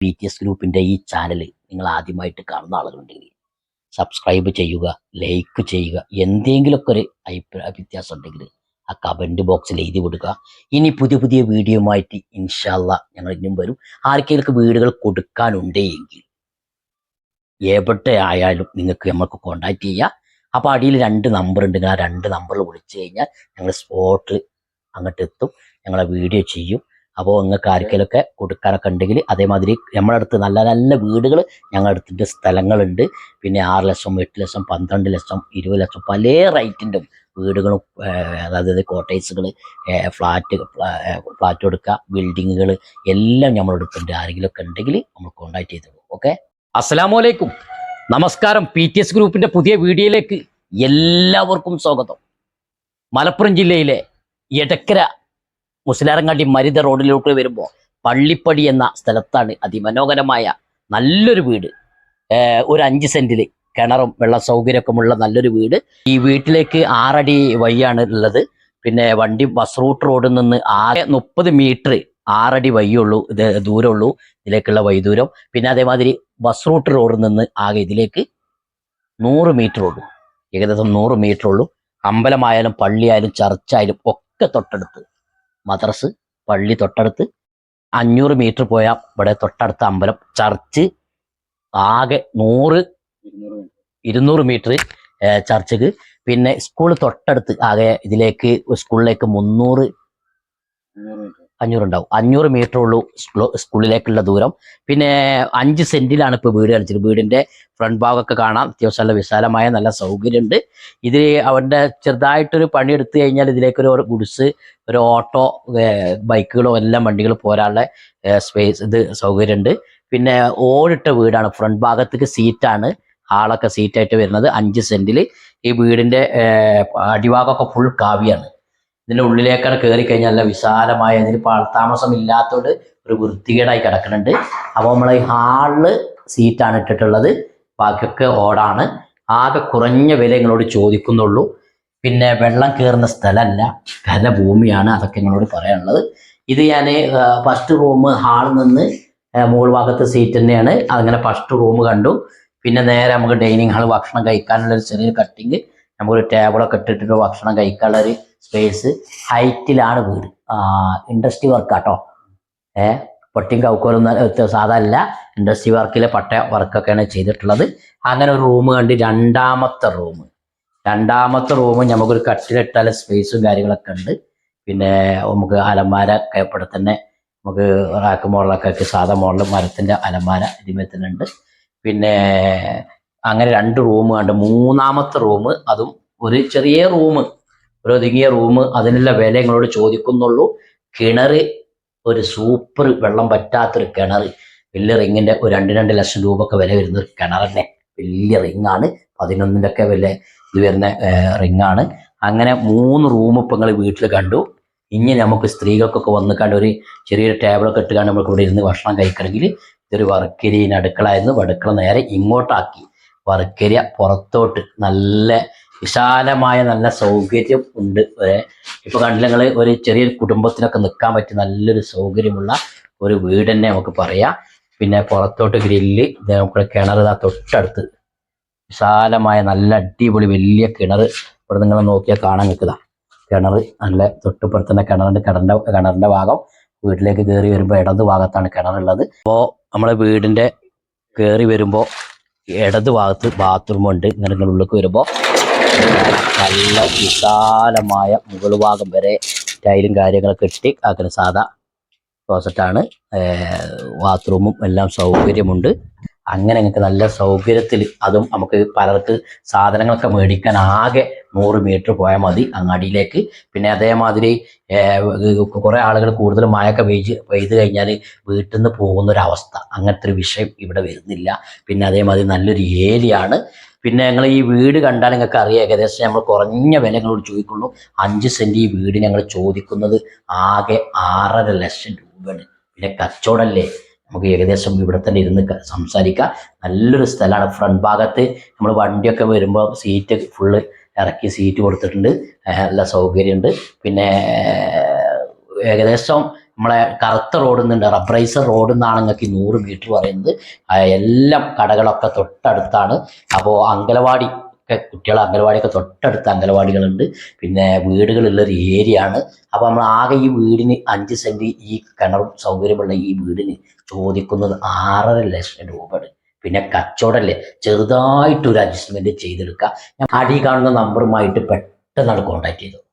B T S ഗ്രൂപ്പിന്റെ ഈ channel നിങ്ങൾ ആദ്യമായിട്ട് കാണുന്ന ആളുകളുണ്ടെങ്കിൽ സബ്സ്ക്രൈബ് ചെയ്യുക ലൈക്ക് ചെയ്യുക എന്തെങ്കിലുമൊക്കെ ഒരു അഭിപ്രായ വ്യത്യാസം ഉണ്ടെങ്കിൽ ആ കമന്റ് ബോക്സിൽ എഴുതി കൊടുക്കുക. ഇനി പുതിയ പുതിയ വീഡിയോയുമായിട്ട് ഇൻഷാല്ല ഞങ്ങൾ ഇനിയും വരും. ആർക്കെങ്കിലും വീടുകൾ കൊടുക്കാനുണ്ടെങ്കിൽ എവിടെ ആയാലും നിങ്ങൾക്ക് നമുക്ക് കോണ്ടാക്ട് ചെയ്യാം. അപ്പോൾ അടിയിൽ രണ്ട് നമ്പർ ഉണ്ടെങ്കിൽ ആ രണ്ട് നമ്പറിൽ വിളിച്ചു കഴിഞ്ഞാൽ ഞങ്ങൾ സ്പോട്ടിൽ അങ്ങോട്ട് എത്തും ഞങ്ങളെ വീഡിയോ ചെയ്യും. അപ്പോൾ നിങ്ങൾക്ക് ആർക്കെങ്കിലുമൊക്കെ കൊടുക്കാനൊക്കെ ഉണ്ടെങ്കിൽ അതേമാതിരി നമ്മുടെ അടുത്ത് നല്ല നല്ല വീടുകൾ ഞങ്ങളുടെ അടുത്തിന്റെ സ്ഥലങ്ങളുണ്ട്. പിന്നെ ആറ് ലക്ഷം എട്ട് ലക്ഷം പന്ത്രണ്ട് ലക്ഷം ഇരുപത് ലക്ഷം പല റേറ്റിന്റെ വീടുകളും അതായത് കോട്ടേഴ്സുകൾ ഫ്ലാറ്റ് ഫ്ലാറ്റ് കൊടുക്കുക ബിൽഡിങ്ങുകൾ എല്ലാം നമ്മുടെ അടുത്തുണ്ട് ആരെങ്കിലുമൊക്കെ ഉണ്ടെങ്കിൽ നമ്മൾ കോൺടാക്ട് ചെയ്തോളൂ ഓക്കെ അസ്സലാമലൈക്കും. നമസ്കാരം. പി ടി എസ് ഗ്രൂപ്പിന്റെ പുതിയ വീഡിയോയിലേക്ക് എല്ലാവർക്കും സ്വാഗതം. മലപ്പുറം ജില്ലയിലെ എടക്കര മുസ്ലാരങ്ങാടി മരുത റോഡിലോട്ട് വരുമ്പോൾ പള്ളിപ്പടി എന്ന സ്ഥലത്താണ് അതിമനോഹരമായ നല്ലൊരു വീട്. ഒരു അഞ്ച് സെന്റിൽ കിണറും വെള്ള സൗകര്യമൊക്കെ നല്ലൊരു വീട്. ഈ വീട്ടിലേക്ക് ആറടി വഴിയാണ് ഉള്ളത്. പിന്നെ വണ്ടി ബസ് റൂട്ട് റോഡിൽ നിന്ന് ആകെ മുപ്പത് മീറ്റർ ആറടി വഴിയുള്ളൂ ഇത് ദൂരമുള്ളൂ ഇതിലേക്കുള്ള വൈദൂരം പിന്നെ അതേമാതിരി ബസ് റൂട്ട് റോഡിൽ നിന്ന് ആകെ ഇതിലേക്ക് നൂറ് മീറ്റർ ഉള്ളൂ. ഏകദേശം നൂറ് മീറ്റർ ഉള്ളൂ. അമ്പലമായാലും പള്ളിയായാലും ചർച്ചായാലും ഒക്കെ തൊട്ടടുത്ത്. മദ്രസ് പള്ളി തൊട്ടടുത്ത്. അഞ്ഞൂറ് മീറ്റർ പോയാൽ ഇവിടെ തൊട്ടടുത്ത അമ്പലം. ചർച്ച് ആകെ നൂറ് ഇരുന്നൂറ് മീറ്റർ ചർച്ചക്ക്. പിന്നെ സ്കൂൾ തൊട്ടടുത്ത് ആകെ ഇതിലേക്ക് സ്കൂളിലേക്ക് മുന്നൂറ് അഞ്ഞൂറ് ഉണ്ടാവും അഞ്ഞൂറ് മീറ്റർ ഉള്ളൂ സ്കൂളിലേക്കുള്ള ദൂരം. പിന്നെ അഞ്ച് സെന്റിലാണ് ഇപ്പോൾ വീട് കളിച്ചത് വീടിന്റെ ഫ്രണ്ട് ഭാഗമൊക്കെ കാണാം. അത്യാവശ്യം നല്ല വിശാലമായ നല്ല സൗകര്യമുണ്ട്. ഇത് അവന്റെ ചെറുതായിട്ടൊരു പണി എടുത്തു കഴിഞ്ഞാൽ ഇതിലേക്ക് ഒരു ഗുഡ്സ് ഒരു ഓട്ടോ ബൈക്കുകളോ എല്ലാം വണ്ടികൾ പോരാനുള്ള സ്പേസ് ഇത് സൗകര്യമുണ്ട്. പിന്നെ ഓടിട്ട വീടാണ്. ഫ്രണ്ട് ഭാഗത്തേക്ക് സീറ്റാണ്. ഹാളൊക്കെ സീറ്റായിട്ട് വരുന്നത്. അഞ്ച് സെന്റിൽ ഈ വീടിന്റെ അടിഭാഗമൊക്കെ ഫുൾ കാവ്യാണ്. ഇതിന്റെ ഉള്ളിലേക്കാണ് കയറി കഴിഞ്ഞാൽ നല്ല വിശാലമായ അതിന് താമസം ഇല്ലാത്തതുകൊണ്ട് ഒരു വൃത്തികേടായി കിടക്കുന്നുണ്ട്. അപ്പോൾ നമ്മൾ ഈ ഹാളിൽ സീറ്റാണ് ഇട്ടിട്ടുള്ളത്. ബാക്കിയൊക്കെ ഓടാണ്. ആകെ കുറഞ്ഞ വില നിങ്ങളോട് ചോദിക്കുന്നുള്ളൂ. പിന്നെ വെള്ളം കയറുന്ന സ്ഥലമല്ല വില ഭൂമിയാണ് അതൊക്കെ നിങ്ങളോട് പറയാനുള്ളത്. ഇത് ഞാൻ ഫസ്റ്റ് റൂം ഹാളിൽ നിന്ന് മുകൾ ഭാഗത്ത് സീറ്റ് തന്നെയാണ്. അങ്ങനെ ഫസ്റ്റ് റൂം കണ്ടു. പിന്നെ നേരെ നമുക്ക് ഡൈനിങ് ഹാൾ ഭക്ഷണം കഴിക്കാനുള്ള ഒരു ചെറിയ കട്ടിങ് നമുക്കൊരു ടേബിളൊക്കെ ഇട്ടിട്ട് ഭക്ഷണം കഴിക്കാനുള്ള ഒരു സ്പേസ് ഹൈറ്റിലാണ് വീട്. ഇൻഡസ്ട്രി വർക്കാട്ടോ ഏ പൊട്ടിയും കൗക്കോലൊന്നും സാധാരണ ഇൻഡസ്ട്രി വർക്കിലെ പട്ട വർക്കൊക്കെയാണ് ചെയ്തിട്ടുള്ളത്. അങ്ങനെ ഒരു റൂം കണ്ട് രണ്ടാമത്തെ റൂം രണ്ടാമത്തെ റൂം നമുക്കൊരു കട്ടിലിട്ടാൽ സ്പേസും കാര്യങ്ങളൊക്കെ ഉണ്ട്. പിന്നെ നമുക്ക് അലമാര ഒക്കെ ഇവിടെ തന്നെ നമുക്ക് റാക്ക് മോഡലൊക്കെ സാധാ മോഡൽ മരത്തിന്റെ അലമാര ഇതിമേ തന്നെ ഉണ്ട്. പിന്നെ അങ്ങനെ രണ്ട് റൂം കണ്ട് മൂന്നാമത്തെ റൂം അതും ഒരു ചെറിയ റൂം ഒരു ഒതുങ്ങിയ റൂം അതിനുള്ള വില നിങ്ങളോട് ചോദിക്കുന്നുള്ളൂ. കിണർ ഒരു സൂപ്പർ വെള്ളം പറ്റാത്തൊരു കിണർ. വലിയ റിങ്ങിന്റെ ഒരു രണ്ട് രണ്ട് ലക്ഷം രൂപ ഒക്കെ വില വരുന്ന ഒരു തന്നെ. വലിയ റിങ്ങാണ് പതിനൊന്നിന്റെയൊക്കെ വില ഇത് വരുന്ന റിങ്ങാണ് അങ്ങനെ മൂന്ന് റൂം ഇപ്പം നിങ്ങൾ വീട്ടിൽ കണ്ടു. ഇനി നമുക്ക് സ്ത്രീകൾക്കൊക്കെ വന്ന് കണ്ട ഒരു ചെറിയൊരു ടേബിളൊക്കെ ഇട്ട് കണ്ട് നമുക്ക് ഇവിടെ ഇരുന്ന് ഭക്ഷണം കഴിക്കണമെങ്കിൽ ഇതൊരു വർക്കരിയ അടുക്കളായിരുന്നു അടുക്കള നേരെ ഇങ്ങോട്ടാക്കി. വർക്കരിയ പുറത്തോട്ട് നല്ല വിശാലമായ നല്ല സൗകര്യം ഉണ്ട്. ഇപ്പൊ കണ്ടില്ല നിങ്ങൾ ഒരു ചെറിയൊരു കുടുംബത്തിനൊക്കെ നിൽക്കാൻ പറ്റിയ നല്ലൊരു സൗകര്യമുള്ള ഒരു വീട് തന്നെ നമുക്ക് പറയാം. പിന്നെ പുറത്തോട്ട് ഗ്രില്ല് നമുക്കുള്ള നമുക്ക് കിണർ ഇതാ തൊട്ടടുത്ത്. വിശാലമായ നല്ല അടിപൊളി വലിയ കിണർ ഇവിടെ നിങ്ങൾ നോക്കിയാൽ കാണാൻ നിൽക്കുക കിണർ നല്ല തൊട്ടുപുറത്ത് തന്നെ കിണറിന്റെ കിണറിന്റെ ഭാഗം വീട്ടിലേക്ക് കയറി വരുമ്പോൾ ഇടത് ഭാഗത്താണ് കിണറുള്ളത്. അപ്പോൾ നമ്മളെ വീടിന്റെ കയറി വരുമ്പോൾ ഇടത് ഭാഗത്ത് ബാത്റൂമുണ്ട്. ഇങ്ങനെ ഉള്ളിലേക്ക് വരുമ്പോൾ നല്ല വിശാലമായ മുകൾ ഭാഗം വരെ ടൈലും കാര്യങ്ങളൊക്കെ ഇട്ടി ആക്കുന്ന സാധാ ക്ലോസറ്റാണ് ബാത്റൂമും എല്ലാം സൗകര്യമുണ്ട്. അങ്ങനെ നിങ്ങൾക്ക് നല്ല സൗകര്യത്തിൽ അതും നമുക്ക് പലർക്ക് സാധനങ്ങളൊക്കെ മേടിക്കാൻ ആകെ നൂറ് മീറ്റർ പോയാൽ മതി അങ്ങാടിയിലേക്ക്. പിന്നെ അതേമാതിരി കുറേ ആളുകൾ കൂടുതൽ മഴയൊക്കെ പെയ്ച്ച് പെയ്ത് കഴിഞ്ഞാൽ വീട്ടിൽ നിന്ന് പോകുന്ന ഒരു അവസ്ഥ അങ്ങനത്തെ ഒരു വിഷയം ഇവിടെ വരുന്നില്ല. പിന്നെ അതേമാതിരി നല്ലൊരു ഏരിയ ആണ് പിന്നെ ഞങ്ങൾ ഈ വീട് കണ്ടാൽ നിങ്ങൾക്ക് അറിയാം ഏകദേശം നമ്മൾ കുറഞ്ഞ വില ഞങ്ങളോട് ചോദിക്കുള്ളൂ. അഞ്ച് സെന്റ് ഈ വീട് ഞങ്ങൾ ചോദിക്കുന്നത് ആകെ ആറര ലക്ഷം രൂപയാണ്. പിന്നെ കച്ചവടമല്ലേ? നമുക്ക് ഏകദേശം ഇവിടെ തന്നെ ഇരുന്ന് സംസാരിക്കാം. നല്ലൊരു സ്ഥലമാണ്. ഫ്രണ്ട് ഭാഗത്ത് നമ്മൾ വണ്ടിയൊക്കെ വരുമ്പോൾ സീറ്റ് ഫുള്ള് ഇറക്കി സീറ്റ് കൊടുത്തിട്ടുണ്ട്. നല്ല സൗകര്യമുണ്ട്. പിന്നെ ഏകദേശം നമ്മളെ കറുത്ത റോഡിൽ നിന്നുണ്ട് റബ്രൈസർ റോഡിൽ നിന്നാണ് നിങ്ങൾക്ക് നൂറ് മീറ്റർ പറയുന്നത്. എല്ലാം കടകളൊക്കെ തൊട്ടടുത്താണ്. അപ്പോൾ അങ്കലവാടി ഒക്കെ കുട്ടികളെ അങ്കലവാടിയൊക്കെ തൊട്ടടുത്ത് അങ്കലവാടികളുണ്ട്. പിന്നെ വീടുകളുള്ള ഒരു ഏരിയ ആണ് അപ്പോൾ നമ്മൾ ആകെ ഈ വീടിന് അഞ്ച് സെന്റ് ഈ കിണറും സൗകര്യമുള്ള ഈ വീടിന് ചോദിക്കുന്നത് ആറര ലക്ഷം രൂപയാണ്. പിന്നെ കച്ചവടമല്ലേ? ചെറുതായിട്ടൊരു അഡ്ജസ്റ്റ്മെന്റ് ചെയ്തെടുക്കുക. അടി കാണുന്ന നമ്പറുമായിട്ട് പെട്ടെന്നാണ് കോൺടാക്ട് ചെയ്തത്